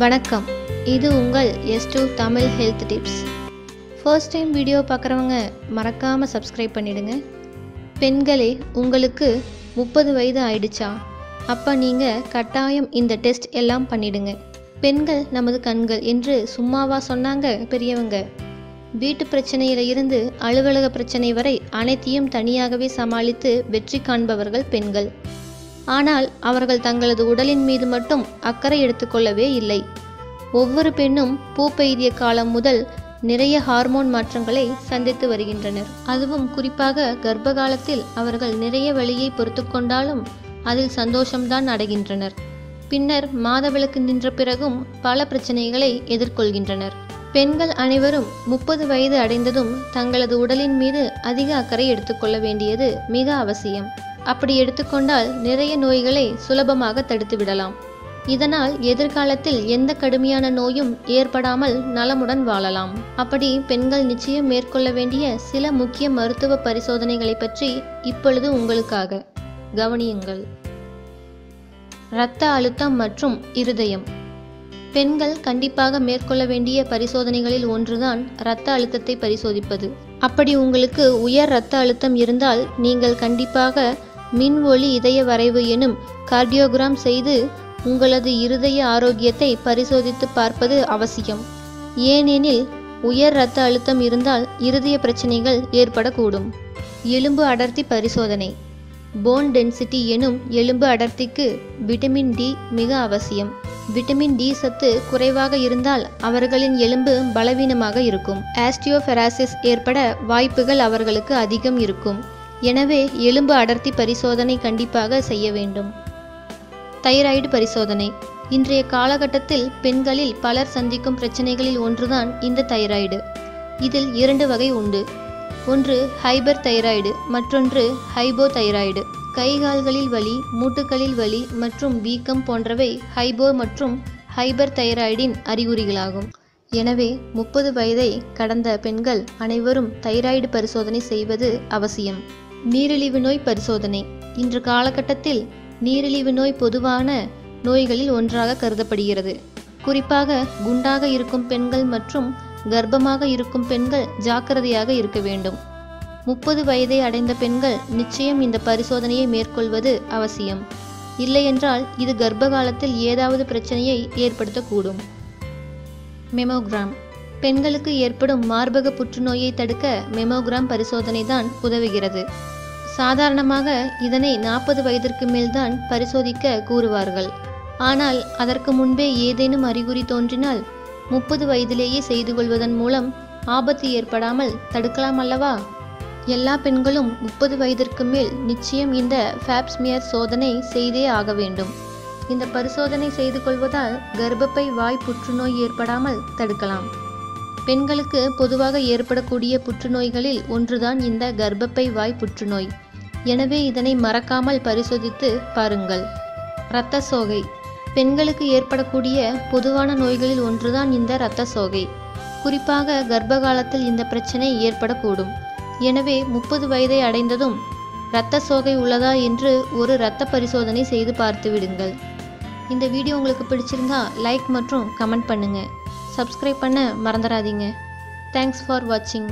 வணக்கம். இது உங்கள் S two Tamil health tips. First time video பார்க்குறவங்க மறக்காமல் சப்ஸ்கிரைப் பண்ணிடுங்க. பெண்களே உங்களுக்கு முப்பது வயது ஆயிடுச்சா? அப்போ நீங்கள் கட்டாயம் இந்த டெஸ்ட் எல்லாம் பண்ணிடுங்க. பெண்கள் நமது கண்கள் என்று சும்மாவா சொன்னாங்க பெரியவங்க. வீட்டு பிரச்சனையில இருந்து அலுவலக பிரச்சனை வரை அனைத்தையும் தனியாகவே சமாளித்து வெற்றி காண்பவர்கள் பெண்கள். ஆனால் அவர்கள் தங்களது உடலின் மீது மட்டும் அக்கறை எடுத்துக்கொள்ளவே இல்லை. ஒவ்வொரு பெண்ணும் பூ பெய்திய காலம் முதல் நிறைய ஹார்மோன் மாற்றங்களை சந்தித்து வருகின்றனர். அதுவும் குறிப்பாக கர்ப்ப காலத்தில் அவர்கள் நிறைய வழியை பொறுத்து கொண்டாலும் அதில் சந்தோஷம்தான் அடைகின்றனர். பின்னர் மாதவிளக்கு நின்ற பிறகும் பல பிரச்சனைகளை எதிர்கொள்கின்றனர். பெண்கள் அனைவரும் முப்பது வயது அடைந்ததும் தங்களது உடலின் மீது அதிக அக்கறை எடுத்துக்கொள்ள வேண்டியது மிக அவசியம். அப்படி எடுத்துக்கொண்டால் நிறைய நோய்களை சுலபமாக தடுத்து விடலாம். இதனால் எதிர்காலத்தில் எந்த கடுமையான நோயும் ஏற்படாமல் நலமுடன் வாழலாம். அப்படி பெண்கள் நிச்சயம் மேற்கொள்ள வேண்டிய சில முக்கிய மருத்துவ பரிசோதனைகளை பற்றி இப்பொழுது உங்களுக்காக கவனியுங்கள். இரத்த அழுத்தம் மற்றும் இருதயம். பெண்கள் கண்டிப்பாக மேற்கொள்ள வேண்டிய பரிசோதனைகளில் ஒன்றுதான் இரத்த அழுத்தத்தை பரிசோதிப்பது. அப்படி உங்களுக்கு உயர் இரத்த அழுத்தம் இருந்தால் நீங்கள் கண்டிப்பாக மின் ஒளி இதய வரைவு எனும் கார்டியோகிராம் செய்து உங்களது இருதய ஆரோக்கியத்தை பரிசோதித்து பார்ப்பது அவசியம். ஏனெனில் உயர் இரத்த அழுத்தம் இருந்தால் இருதய பிரச்சனைகள் ஏற்படக்கூடும். எலும்பு அடர்த்தி பரிசோதனை. போன் டென்சிட்டி எனும் எலும்பு அடர்த்திக்கு விட்டமின் டி மிக அவசியம். விட்டமின் டி சத்து குறைவாக இருந்தால் அவர்களின் எலும்பு பலவீனமாக இருக்கும். ஆஸ்டியோஃபெராசிஸ் ஏற்பட வாய்ப்புகள் அவர்களுக்கு அதிகம் இருக்கும். எனவே எலும்பு அடர்த்தி பரிசோதனை கண்டிப்பாக செய்ய வேண்டும். தைராய்டு பரிசோதனை. இன்றைய காலகட்டத்தில் பெண்களில் பலர் சந்திக்கும் பிரச்சனைகளில் ஒன்றுதான் இந்த தைராய்டு. இதில் இரண்டு வகை உண்டு. ஒன்று ஹைபர் தைராய்டு மற்றொன்று ஹைபோ தைராய்டு கைகால்களில் வலி மூட்டுகளில் வலி மற்றும் வீக்கம் போன்றவை ஹைபோ மற்றும் ஹைபர் தைராய்டின் அறிகுறிகளாகும். எனவே முப்பது வயதை கடந்த பெண்கள் அனைவரும் தைராய்டு பரிசோதனை செய்வது அவசியம். நீரிழிவு நோய் பரிசோதனை. இன்று காலகட்டத்தில் நீரிழிவு நோய் பொதுவான நோய்களில் ஒன்றாக கருதப்படுகிறது. குறிப்பாக குண்டாக இருக்கும் பெண்கள் மற்றும் கர்ப்பமாக இருக்கும் பெண்கள் ஜாக்கிரதையாக இருக்க வேண்டும். முப்பது வயதை அடைந்த பெண்கள் நிச்சயம் இந்த பரிசோதனையை மேற்கொள்வது அவசியம். இல்லையென்றால் இது கர்ப்ப காலத்தில் ஏதாவது பிரச்சனையை ஏற்படுத்தக்கூடும். மெமோகிராம் பெண்களுக்கு ஏற்படும் மார்பக புற்றுநோயை தடுக்க மெமோகிராம் பரிசோதனை தான் உதவுகிறது. சாதாரணமாக இதனை நாற்பது வயதிற்கு மேல்தான் பரிசோதிக்க கூறுவார்கள். ஆனால் அதற்கு முன்பே ஏதேனும் அறிகுறி தோன்றினால் முப்பது வயதிலேயே செய்து கொள்வதன் மூலம் ஆபத்து ஏற்படாமல் தடுக்கலாம் அல்லவா? எல்லா பெண்களும் முப்பது வயதிற்கு மேல் நிச்சயம் இந்த ஃபேப்ஸ்மியர் சோதனை செய்தே ஆக வேண்டும். இந்த பரிசோதனை செய்து கொள்வதால் கர்ப்பப்பை வாய் புற்றுநோய் ஏற்படாமல் தடுக்கலாம். பெண்களுக்கு பொதுவாக ஏற்படக்கூடிய புற்றுநோய்களில் ஒன்றுதான் இந்த கர்ப்பப்பை வாய் புற்றுநோய். எனவே இதனை மறக்காமல் பரிசோதித்து பாருங்கள். இரத்த சோகை. பெண்களுக்கு ஏற்படக்கூடிய பொதுவான நோய்களில் ஒன்றுதான் இந்த இரத்த சோகை. குறிப்பாக கர்ப்ப காலத்தில் இந்த பிரச்சனை ஏற்படக்கூடும். எனவே முப்பது வயதை அடைந்ததும் இரத்த சோகை உள்ளதா என்று ஒரு இரத்த பரிசோதனை செய்து பார்த்து விடுங்கள் இந்த வீடியோ உங்களுக்கு பிடிச்சிருந்தா லைக் மற்றும் கமெண்ட் பண்ணுங்கள் சப்ஸ்கிரைப் பண்ண மறந்துடாதீங்க தேங்க்ஸ் ஃபார் வாட்சிங்